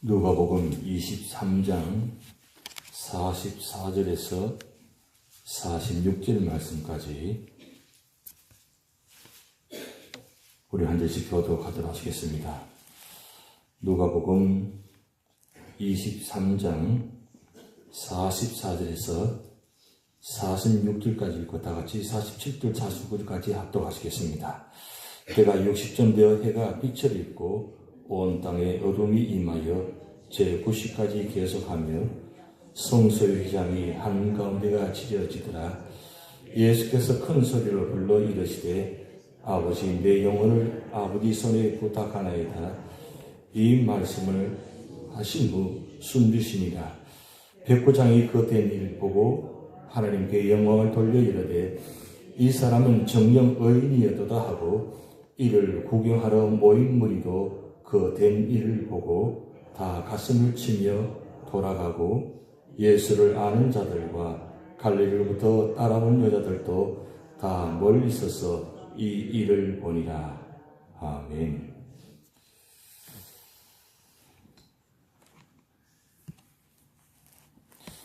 누가복음 23장 44절에서 46절 말씀까지 우리 한 절씩 교도하도록 하시겠습니다. 누가복음 23장 44절에서 46절까지 읽고 다 같이 47절 49절까지 합독하시겠습니다. 해가 60점 되어 해가 빛을 입고 온 땅에 어둠이 임하여 제9시까지 계속하며 성소의 휘장이 한가운데가 지려지더라. 예수께서 큰 소리로 불러 이르시되 아버지 내 영혼을 아버지 손에 부탁하나이다. 이 말씀을 하신 후 숨주시니라. 백부장이 그 된 일 보고 하나님께 영광을 돌려 이르되 이 사람은 정령 의인이었도다 하고 이를 구경하러 모인 무리도 그 된 일을 보고 다 가슴을 치며 돌아가고 예수를 아는 자들과 갈릴리로부터 따라온 여자들도 다 멀리 서서 이 일을 보니라. 아멘.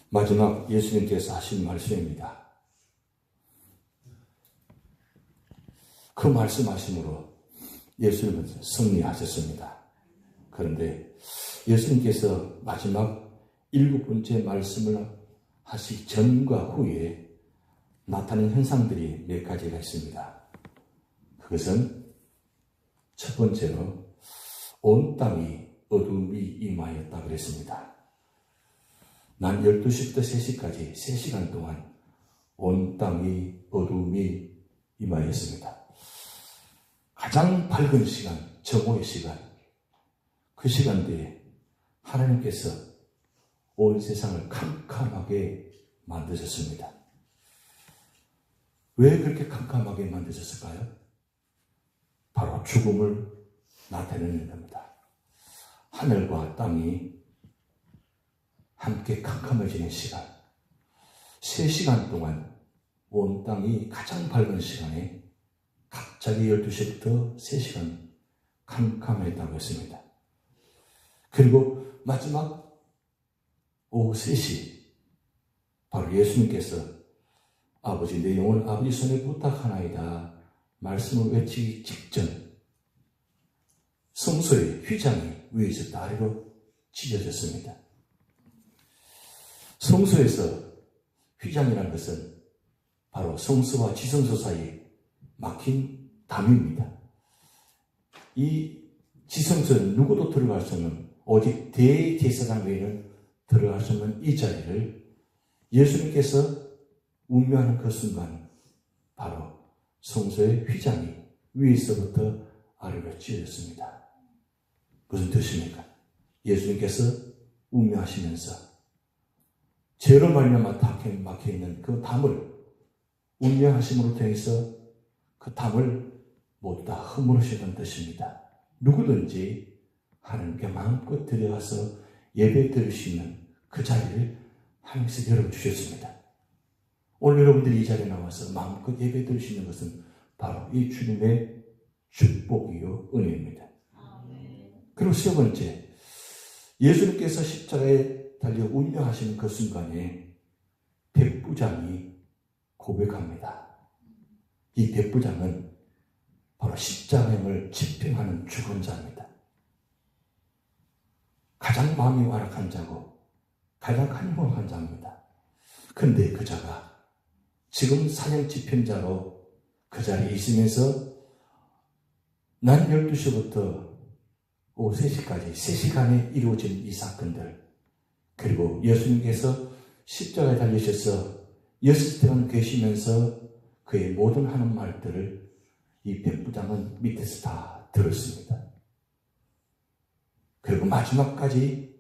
마지막 예수님께서 하신 말씀입니다. 그 말씀하심으로 예수님은 승리하셨습니다. 그런데 예수님께서 마지막 일곱 번째 말씀을 하시 전과 후에 나타난 현상들이 몇 가지가 있습니다. 그것은 첫 번째로 온 땅이 어둠이 임하였다 그랬습니다. 난 12시부터 3시까지 3시간 동안 온 땅이 어둠이 임하였습니다. 가장 밝은 시간, 정오의 시간, 그 시간대에 하나님께서 온 세상을 캄캄하게 만드셨습니다. 왜 그렇게 캄캄하게 만드셨을까요? 바로 죽음을 나타내는 겁니다. 하늘과 땅이 함께 캄캄해지는 시간. 세 시간 동안 온 땅이 가장 밝은 시간에 갑 자기 12시부터 3시간 캄캄했다고 했습니다. 그리고 마지막 오후 3시, 바로 예수님께서 아버지 내 영혼 아버지 손에 부탁하나이다 말씀을 외치기 직전 성소의 휘장이 위에서 아래로 찢어졌습니다. 성소에서 휘장이라는 것은 바로 성소와 지성소 사이 막힌 담입니다. 이 지성소는 누구도 들어갈 수 없는 오직 대제사장 외에는 들어갈 수 없는 이 자리를 예수님께서 운명하는 그 순간 바로 성소의 휘장이 위에서부터 아래로 찢어졌습니다. 무슨 뜻입니까? 예수님께서 운명하시면서 죄로 말미암아 막혀 있는 그 담을 운명하심으로 통해서 그 담을 모두 다 허물으시는 뜻입니다. 누구든지 하나님께 마음껏 들어가서 예배 있는 그 자리를 하나님께서 열어주셨습니다. 오늘 여러분들이 이 자리에 나와서 마음껏 예배 있는 것은 바로 이 주님의 축복이요 은혜입니다. 그리고 세 번째, 예수님께서 십자가에 달려 운명하시는 그 순간에 백부장이 고백합니다. 이 백부장은 바로 십자가임을 집행하는 죽은 자입니다. 가장 마음이 완악한 자고 가장 한심한 자입니다. 근데 그 자가 지금 사형 집행자로 그 자리에 있으면서 난 12시부터 오후 3시까지 3시간에 이루어진 이 사건들 그리고 예수님께서 십자가에 달리셔서 여섯 동안 계시면서 그의 모든 하는 말들을 이 백부장은 밑에서 다 들었습니다. 그리고 마지막까지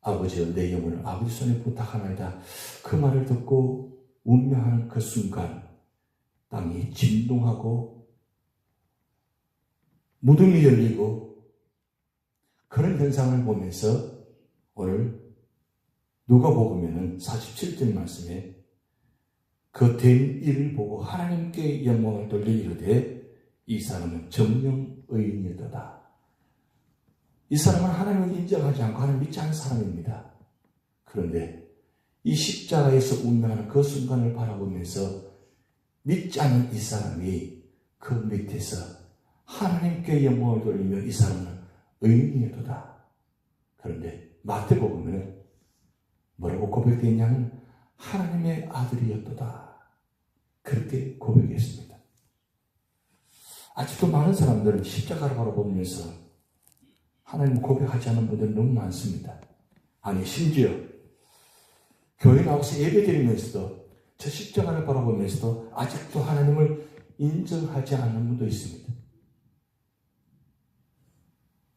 아버지여 내 영혼을 아버지 손에 부탁하나이다. 그 말을 듣고 운명하는 그 순간 땅이 진동하고 무덤이 열리고 그런 현상을 보면서 오늘 누가 보면은 47절 말씀에 그 된 일을 보고 하나님께 영광을 이르되 이 사람은 정령 의인이더다. 이 사람은 하나님의 인정하지 않고 하나님 믿지 않는 사람입니다. 그런데 이 십자가에서 운명하는 그 순간을 바라보면서 믿지 않는 이 사람이 그 밑에서 하나님께 영광을 돌리며 이 사람은 의인이도다. 그런데 마태복음에는 뭐라고 고백되어 있냐면 하나님의 아들이었도다. 그렇게 고백했습니다. 아직도 많은 사람들은 십자가를 바라보면서 하나님 고백하지 않는 분들이 너무 많습니다. 아니, 심지어 교회 나와서 예배 드리면서도 저 십자가를 바라보면서도 아직도 하나님을 인정하지 않는 분도 있습니다.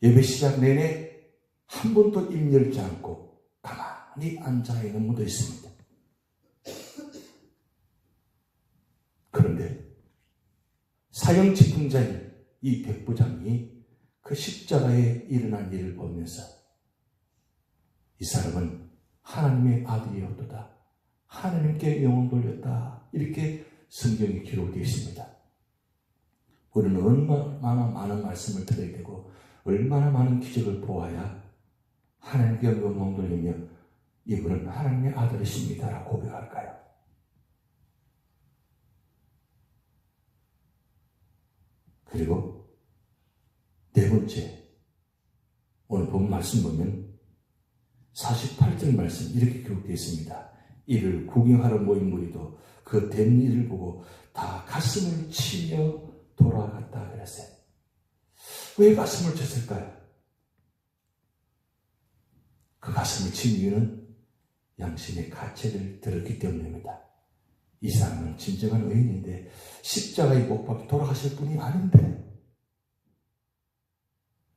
예배 시작 내내 한 번도 입 열지 않고 가만히 앉아 있는 분도 있습니다. 그런데 사형 집 행자인 이 백부장이 그 십자가에 일어난 일을 보면서 이 사람은 하나님의 아들이었도다. 하나님께 영혼 돌렸다. 이렇게 성경에 기록되어 있습니다. 우리는 얼마나 많은 말씀을 들어야 되고 얼마나 많은 기적을 보아야 하나님께 영광 돌리며 이분은 하나님의 아들이십니다라고 고백할까요? 그리고 네 번째 오늘 본 말씀 보면 48절 말씀 이렇게 기록되어 있습니다. 이를 구경하러 모인 무리도 그 된 일을 보고 다 가슴을 치며 돌아갔다 그랬어요. 왜 가슴을 쳤을까요? 그 가슴을 친 이유는 양심의 가책을 들었기 때문입니다. 이 사람은 진정한 의인인데 십자가에 못 박혀 돌아가실 분이 아닌데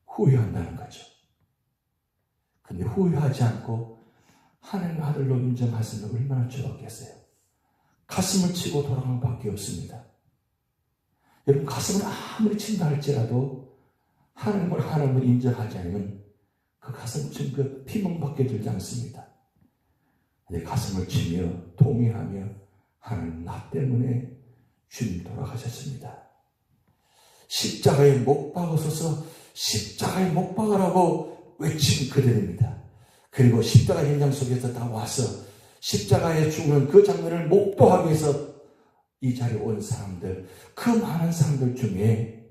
후회한다는 거죠. 근데 후회하지 않고 하나님 아들로 인정하시면 얼마나 좋았겠어요. 가슴을 치고 돌아간 밖에 없습니다. 여러분 가슴을 아무리 친다 할지라도 하나님을 하나님을 인정하지 않으면 그 가슴 친 그 피멍밖에 들지 않습니다. 가슴을 치며 동의하며 하나님 나 때문에 주님 돌아가셨습니다. 십자가에 못 박으소서 십자가에 못 박으라고 외친 그들입니다. 그리고 십자가 현장 속에서 다 와서 십자가에 죽는 그 장면을 목도하기 위해서 이 자리에 온 사람들, 그 많은 사람들 중에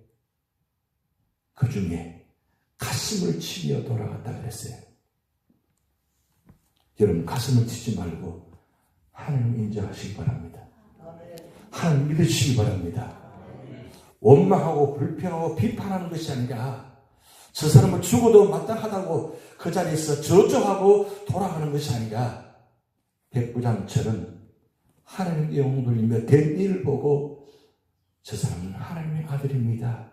그 중에 가슴을 치며 돌아갔다 그랬어요. 여러분 가슴을 치지 말고 하나님 인정하시기 바랍니다. 하나님 믿으시기 바랍니다. 원망하고 불평하고 비판하는 것이 아니라 저 사람은 죽어도 마땅하다고 그 자리에서 저주하고 돌아가는 것이 아니라 백부장처럼 하나님께 영웅 돌리며 된 일을 보고 저 사람은 하나님의 아들입니다.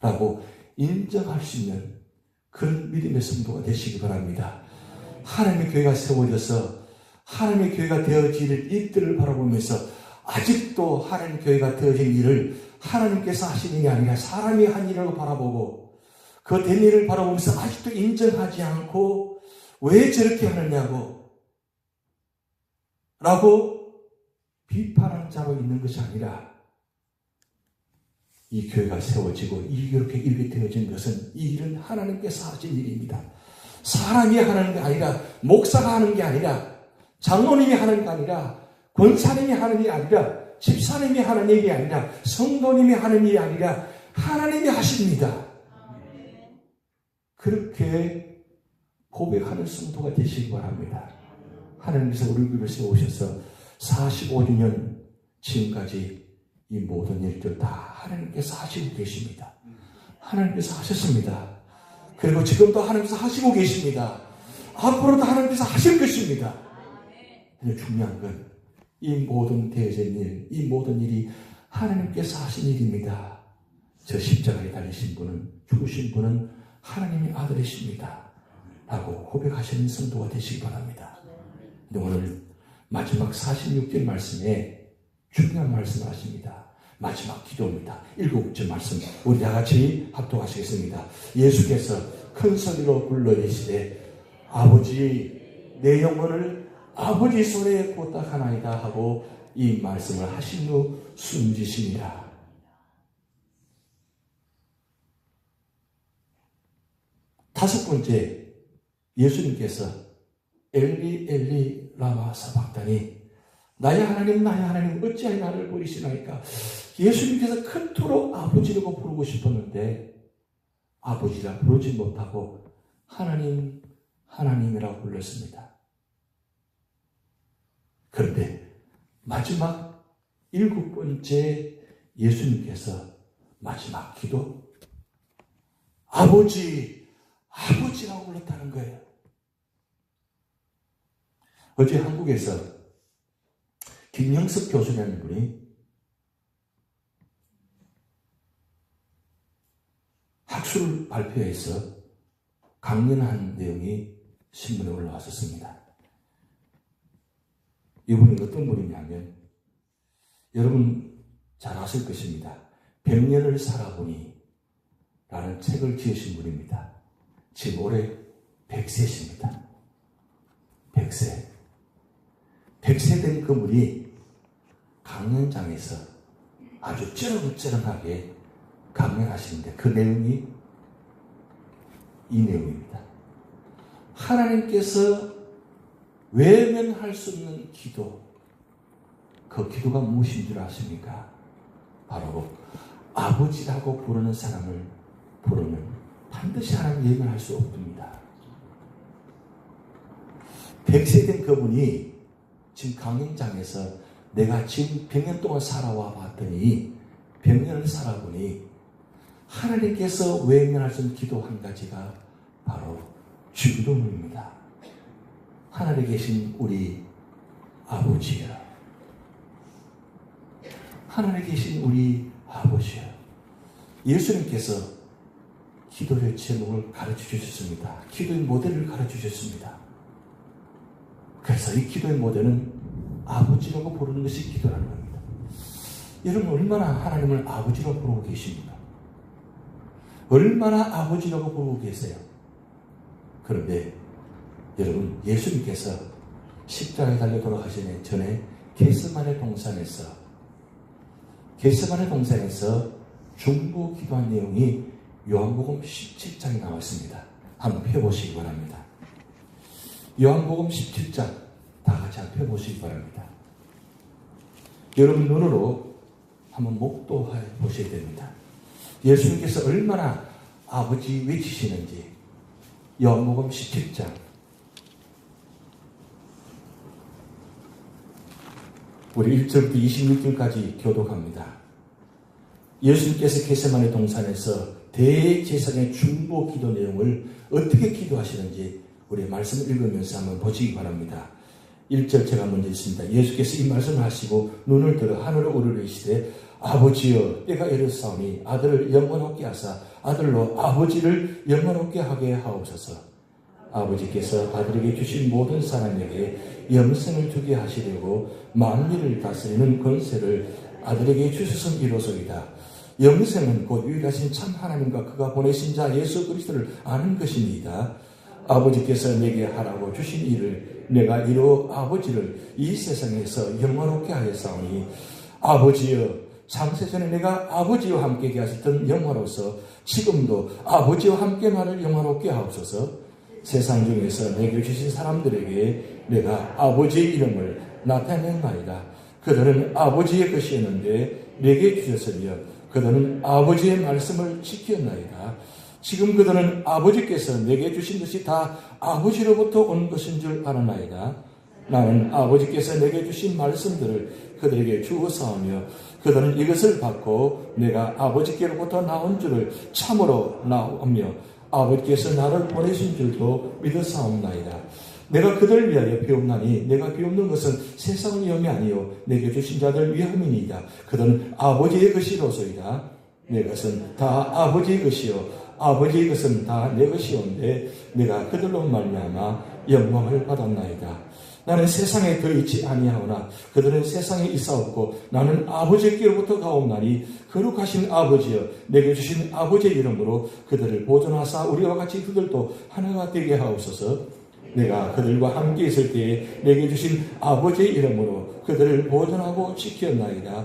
라고 인정할 수 있는 그런 믿음의 성도가 되시기 바랍니다. 하나님의 교회가 세워져서 하나님의 교회가 되어질 일들을 바라보면서 아직도 하나님의 교회가 되어진 일을 하나님께서 하시는 게 아니라 사람이 한 일이라고 바라보고 그 된 일을 바라보면서 아직도 인정하지 않고 왜 저렇게 하느냐고 라고 비판하는 자로 있는 것이 아니라 이 교회가 세워지고 이렇게 일이 되어진 것은 이 일은 하나님께서 하신 일입니다. 사람이 하는 게 아니라 목사가 하는 게 아니라 장로님이 하는 게 아니라 권사님이 하는 게 아니라 집사님이 하는 일이 아니라 성도님이 하는 일이 아니라 하나님이 하십니다. 그렇게 고백하는 성도가 되시기 바랍니다. 하나님께서 우리 교회에 오셔서 45년 지금까지 이 모든 일들 다 하나님께서 하시고 계십니다. 하나님께서 하셨습니다. 그리고 지금도 하나님께서 하시고 계십니다. 앞으로도 하나님께서 하실 것입니다. 근데 중요한 건 이 모든 대전 일, 이 모든 일이 하나님께서 하신 일입니다. 저 십자가에 달리신 분은, 죽으신 분은 하나님의 아들이십니다. 라고 고백하시는 성도가 되시기 바랍니다. 근데 오늘 마지막 46절 말씀에 중요한 말씀을 하십니다. 마지막 기도입니다. 일곱째 말씀 우리 다 같이 합독하시겠습니다. 예수께서 큰 소리로 불러내시되 아버지 내 영혼을 아버지 손에 부탁하나이다 하고 이 말씀을 하신 후 숨지십니다. 다섯 번째 예수님께서 엘리 엘리 라마 사박다니 나의 하나님 나의 하나님 어찌하여 나를 버리시나이까 예수님께서 큰토록 아버지라고 부르고 싶었는데 아버지라 부르지 못하고 하나님 하나님이라고 불렀습니다. 그런데 마지막 일곱 번째 예수님께서 마지막 기도 아버지 아버지라고 불렀다는 거예요. 어제 한국에서 김영석 교수라는 분이 학술 발표에서 강연한 내용이 신문에 올라왔었습니다. 이분이 어떤 분이냐면 여러분 잘 아실 것입니다. 100년을 살아보니 라는 책을 지으신 분입니다. 지금 올해 100세십니다. 100세. 100세 된 그분이 강연장에서 아주 쩌렁쩌렁하게 강연하시는데 그 내용이 이 내용입니다. 하나님께서 외면할 수 없는 기도, 그 기도가 무엇인 줄 아십니까? 바로 아버지라고 부르는 사람을 부르는 반드시 하나님 외면할 수 없습니다. 백세 된 그분이 지금 강연장에서 내가 지금 100년 동안 살아와 봤더니 100년을 살아보니 하나님께서 외면할 수 없는 기도 한 가지가 바로 주기도문입니다. 하늘에 계신 우리 아버지여. 하늘에 계신 우리 아버지여. 예수님께서 기도의 제목을 가르쳐 주셨습니다. 기도의 모델을 가르쳐 주셨습니다. 그래서 이 기도의 모델은 아버지라고 부르는 것이 기도라는 겁니다. 여러분 얼마나 하나님을 아버지로 부르고 계십니까? 얼마나 아버지라고 부르고 계세요? 그런데 여러분 예수님께서 십자가에 달려 돌아가시기 전에 게스만의 동산에서 게스만의 동산에서 중보 기도한 내용이 요한복음 17장에 나와 있습니다. 한번 펴보시기 바랍니다. 요한복음 17장 다 같이 한번 펴보시기 바랍니다. 여러분 눈으로 한번 목도해 보셔야 됩니다. 예수님께서 얼마나 아버지 외치시는지 요한복음 17장 우리 1절부터 26절까지 교독합니다. 예수님께서 게세만의 동산에서 대제사장의 중보 기도 내용을 어떻게 기도하시는지 우리 말씀을 읽으면서 한번 보시기 바랍니다. 1절 제가 먼저 읽습니다. 예수께서 이 말씀을 하시고 눈을 들어 하늘을 오르르시되 아버지여 때가 이르사오니 아들을 영원롭게 하사 아들로 아버지를 영원롭게 하게 하옵소서. 아버지께서 아들에게 주신 모든 사람에게 영생을 주게 하시려고 만민을 다스리는 권세를 아들에게 주셔서 이로소이다. 영생은 곧 유일하신 참 하나님과 그가 보내신 자 예수 그리스도를 아는 것입니다. 아버지께서 내게 하라고 주신 일을 내가 이로 아버지를 이 세상에서 영원롭게 하였사오니 아버지여 창세전에 내가 아버지와 함께 하셨던 영화로서 지금도 아버지와 함께 나를 영화롭게 하옵소서 세상 중에서 내게 주신 사람들에게 내가 아버지의 이름을 나타낸나이다. 그들은 아버지의 것이었는데 내게 주셨으며 그들은 아버지의 말씀을 지켰나이다. 지금 그들은 아버지께서 내게 주신 것이 다 아버지로부터 온 것인 줄 아나이다. 나는 아버지께서 내게 주신 말씀들을 그들에게 주어사오며 그들은 이것을 받고 내가 아버지께로부터 나온 줄을 참으로 나오며 아버지께서 나를 보내신 줄도 믿어사옵나이다. 내가 그들 위하여 비옵나니 내가 비옵는 것은 세상 위험이 아니요 내게 주신 자들 위함이니이다. 그들은 아버지의 것이로소이다. 내 것은 다 아버지의 것이요 아버지의 것은 다 내 것이온데 내가 그들로 말미암아 영광을 받았나이다. 나는 세상에 더 있지 아니하오나 그들은 세상에 있사옵고 나는 아버지께로부터 가옵나니 거룩하신 아버지여 내게 주신 아버지의 이름으로 그들을 보존하사 우리와 같이 그들도 하나가 되게 하옵소서 내가 그들과 함께 있을 때에 내게 주신 아버지의 이름으로 그들을 보존하고 지켰나이다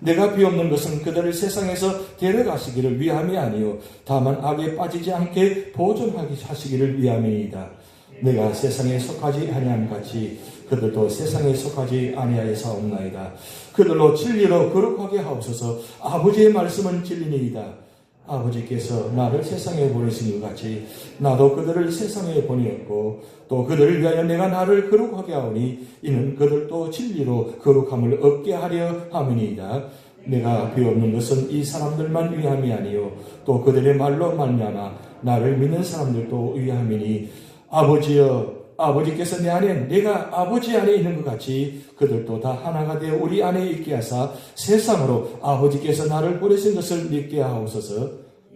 내가 비옵는 것은 그들을 세상에서 데려가시기를 위함이 아니요 다만 악에 빠지지 않게 보존하기 하시기를 위함이니이다. 내가 세상에 속하지 아니함 같이 그들도 세상에 속하지 아니하여 사옵나이다. 그들로 진리로 거룩하게 하옵소서 아버지의 말씀은 진리니이다. 아버지께서 나를 세상에 보내신 것 같이 나도 그들을 세상에 보내었고 또 그들을 위하여 내가 나를 거룩하게 하오니 이는 그들도 진리로 거룩함을 얻게 하려 함이니이다. 내가 비옵는 것은 이 사람들만 위함이 아니요 또 그들의 말로 말미암아 나를 믿는 사람들도 위함이니 아버지여 아버지께서 내 안에 내가 아버지 안에 있는 것 같이 그들도 다 하나가 되어 우리 안에 있게 하사 세상으로 아버지께서 나를 보내신 것을 믿게 하옵소서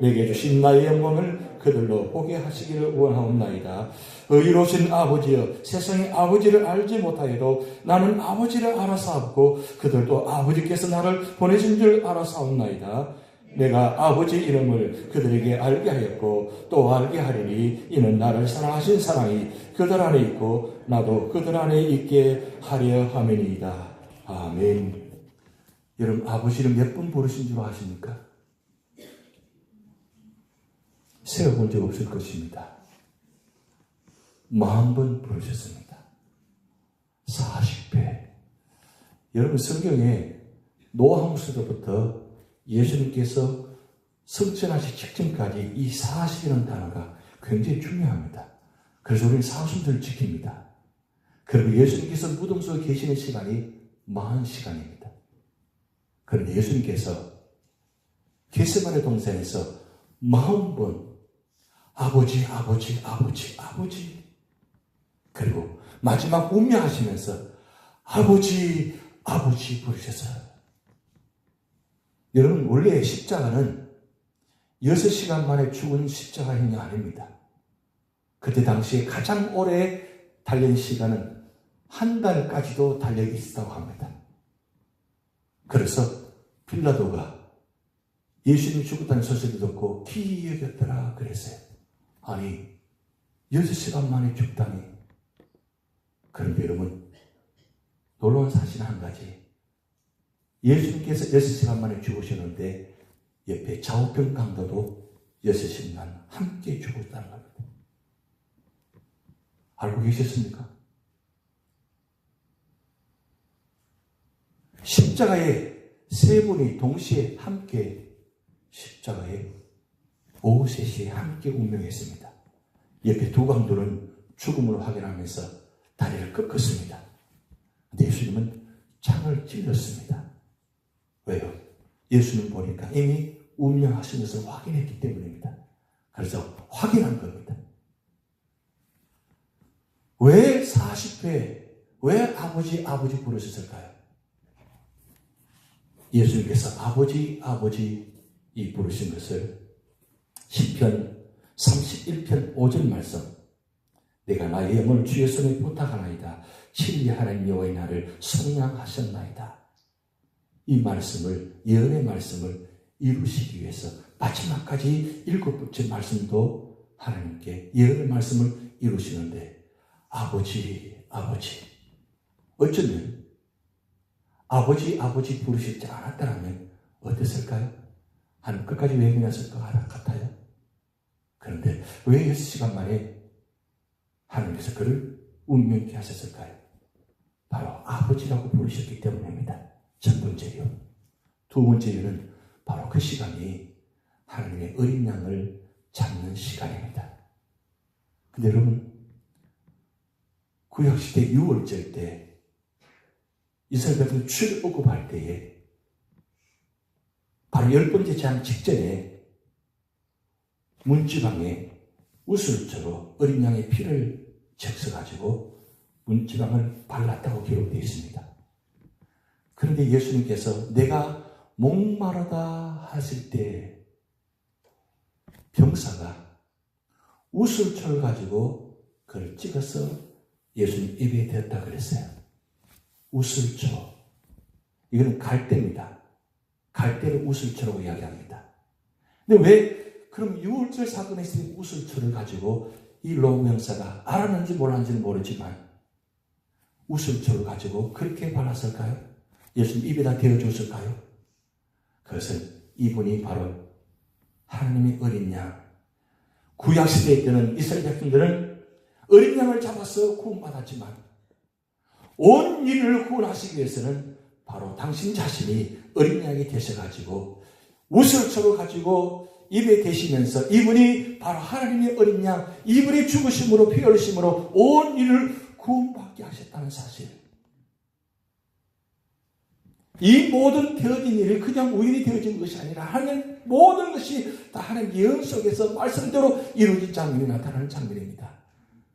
내게 주신 나의 영광을 그들로 보게 하시기를 원하옵나이다. 의로우신 아버지여 세상의 아버지를 알지 못하여도 나는 아버지를 알아사옵고 그들도 아버지께서 나를 보내신 줄 알아사옵나이다. 내가 아버지 이름을 그들에게 알게 하였고 또 알게 하리니 이는 나를 사랑하신 사랑이 그들 안에 있고 나도 그들 안에 있게 하려 함이니이다. 아멘. 여러분 아버지를 몇 번 부르신 줄 아십니까? 세어본 적 없을 것입니다. 마흔 번 부르셨습니다. 40배. 여러분 성경에 노아무스로부터 예수님께서 성천하시 직전까지 이 40이라는 단어가 굉장히 중요합니다. 그래서 우리는 사순절 지킵니다. 그리고 예수님께서 무덤 속에 계시는 시간이 40시간입니다. 그런데 예수님께서 게세만의 동산에서 40번 아버지, 아버지, 아버지, 아버지. 그리고 마지막 운명하시면서 아버지, 아버지 부르셔서 여러분, 원래 십자가는 6시간 만에 죽은 십자가인이 아닙니다. 그때 당시에 가장 오래 달린 시간은 한 달까지도 달력이 있었다고 합니다. 그래서 빌라도가 예수님이 죽었다는 소식을 듣고 기이 여겼더라 그랬어요. 아니, 6시간 만에 죽다니. 그런데 여러분, 놀라운 사실 한 가지. 예수님께서 6시간 만에 죽으셨는데 옆에 좌우병 강도도 6시간 함께 죽었다는 겁니다. 알고 계셨습니까? 십자가에 세 분이 동시에 함께 십자가에 오후 3시에 함께 운명했습니다. 옆에 두 강도는 죽음을 확인하면서 다리를 꺾었습니다. 예수님은 창을 찔렀습니다. 왜요? 예수님 보니까 이미 운명하신 것을 확인했기 때문입니다. 그래서 확인한 겁니다. 왜 40회, 왜 아버지, 아버지 부르셨을까요? 예수님께서 아버지, 아버지 이 부르신 것을 10편 31편 5절 말씀 내가 나의 영을 주의 손에 부탁하나이다. 진리 하나님 여호와의 나를 성량하셨나이다. 이 말씀을 예언의 말씀을 이루시기 위해서 마지막까지 일곱 번째 말씀도 하나님께 예언의 말씀을 이루시는데 아버지 아버지 어쩌면 아버지 아버지 부르시지 않았다면 어땠을까요? 하나님 끝까지 외면했을 것 같아요. 그런데 왜 6시간 만에 하나님께서 그를 운명케 하셨을까요? 바로 아버지라고 부르셨기 때문입니다. 첫 번째 이유. 두 번째 이유는 바로 그 시간이 하나님의 어린 양을 잡는 시간입니다. 근데 여러분, 구약시대 6월절 때 이스라엘 백성 출애굽할 때에 바로 열 번째 장 직전에 문지방에 우슬처로 어린 양의 피를 적셔가지고 문지방을 발랐다고 기록되어 있습니다. 그런데 예수님께서 내가 목마르다 하실 때 병사가 우슬초를 가지고 그걸 찍어서 예수님 입에 대었다 그랬어요. 우슬초. 이거는 갈대입니다. 갈대를 우슬초라고 이야기합니다. 근데 왜 그럼 6월절 사건에 있을 우슬초를 가지고 이 로마 병사가 알았는지 몰랐는지는 모르지만 우슬초를 가지고 그렇게 발랐을까요? 예수님 입에다 대어줬을까요? 그것은 이분이 바로 하나님의 어린 양. 구약시대에 때는 이스라엘 백성들은 어린 양을 잡아서 구원받았지만 온 인을 구원하시기 위해서는 바로 당신 자신이 어린 양이 되셔가지고 우슬초를 가지고 입에 대시면서 이분이 바로 하나님의 어린 양, 이분이 죽으심으로 피 흘리심으로 온 인을 구원받게 하셨다는 사실. 이 모든 되어진 일이 그냥 우연히 되어진 것이 아니라 하나님 모든 것이 다 하나님 예언 속에서 말씀대로 이루어진 장면이 나타나는 장면입니다.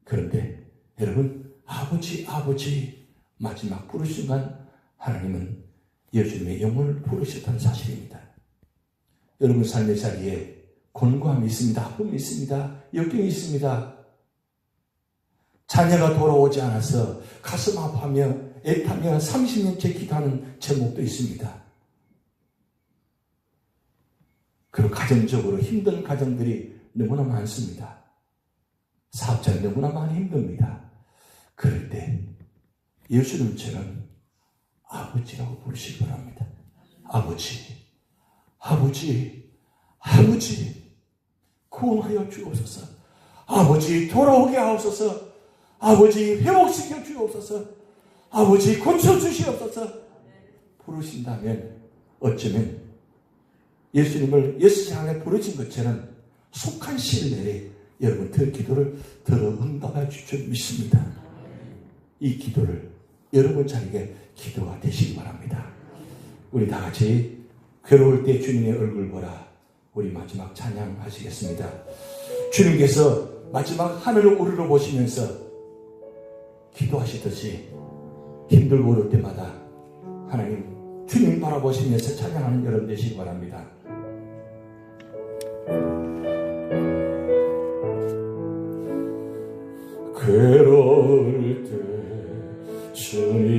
그런데 여러분 아버지 아버지 마지막 부르 순간 하나님은 예수님의 영혼을 부르셨다는 사실입니다. 여러분 삶의 자리에 곤고함이 있습니다. 아픔이 있습니다. 역경이 있습니다. 자녀가 돌아오지 않아서 가슴 아파하며 애타며 30년째 기도하는 제목도 있습니다. 그리고 가정적으로 힘든 가정들이 너무나 많습니다. 사업자는 너무나 많이 힘듭니다. 그럴 때 예수님처럼 아버지라고 부르시기 바랍니다. 아버지, 아버지, 아버지, 구원하여 주옵소서. 아버지, 돌아오게 하옵소서. 아버지, 회복시켜 주옵소서. 아버지, 고쳐주시옵소서. 부르신다면 어쩌면 예수님을 예수장에 부르신 것처럼 속한 시일 내에 여러분들 기도를 들어 응답해 주줄 믿습니다. 이 기도를 여러분 자에게 기도가 되시기 바랍니다. 우리 다 같이 괴로울 때 주님의 얼굴 보라. 우리 마지막 찬양 하시겠습니다. 주님께서 마지막 하늘을 우르르 보시면서 기도하시듯이 힘들고 어려울 때마다 하나님 주님 바라보시면서 찬양하는 여러분 되시기 바랍니다. 괴로울 때 주님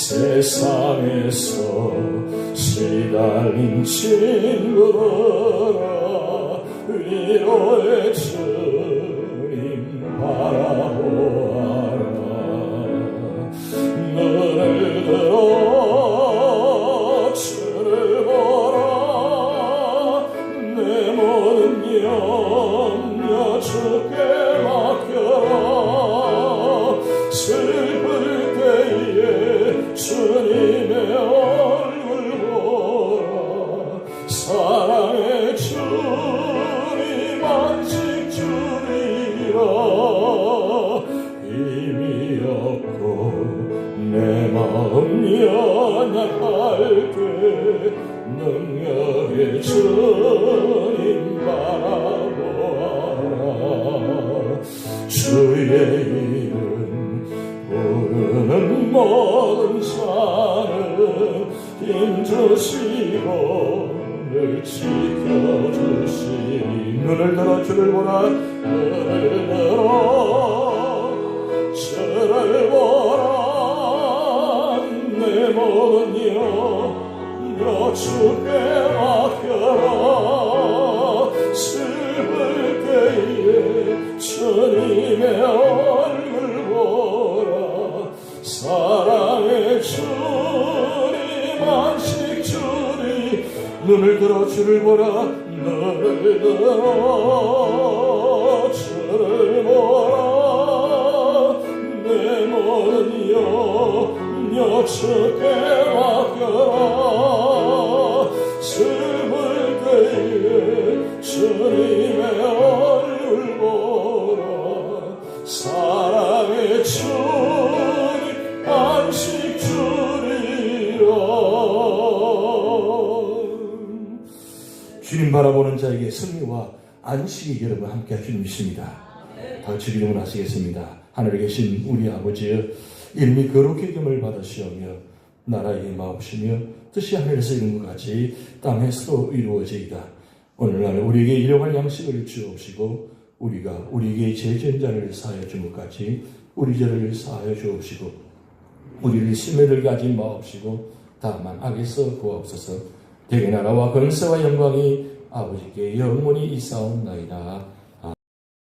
세상에서 시달린 친구들아 위로의 주 주시고 늘 지켜주시니 눈을 들어 주를 보라. 눈을 들어 주를 보라. 내 모든 염려 주께 맡겨라. 슬플 때에 주님의 눈을 들어 주를 보라. 나를 들어 주를 보라. 내 머리여 여측에 맡겨라 자에게 승리와 안식이 여러분 함께 하시는 믿습니다. 다 같이 기도를 하시겠습니다. 하늘에 계신 우리 아버지여 이름이 거룩히 겸을 받으시오며 나라의 마옵시며 뜻이 하늘에서 이룬 것 같이 땅에서도 이루어지이다. 오늘날 우리에게 일용할 양식을 주옵시고 우리가 우리에게 죄전자를 사하여 준 것 같이 우리 죄를 사하여 주옵시고 우리를 심에 들게 하지 마옵시고 다만 악에서 구하옵소서 대개 나라와 권세와 영광이 아버지께 영원히 이사옵나이다.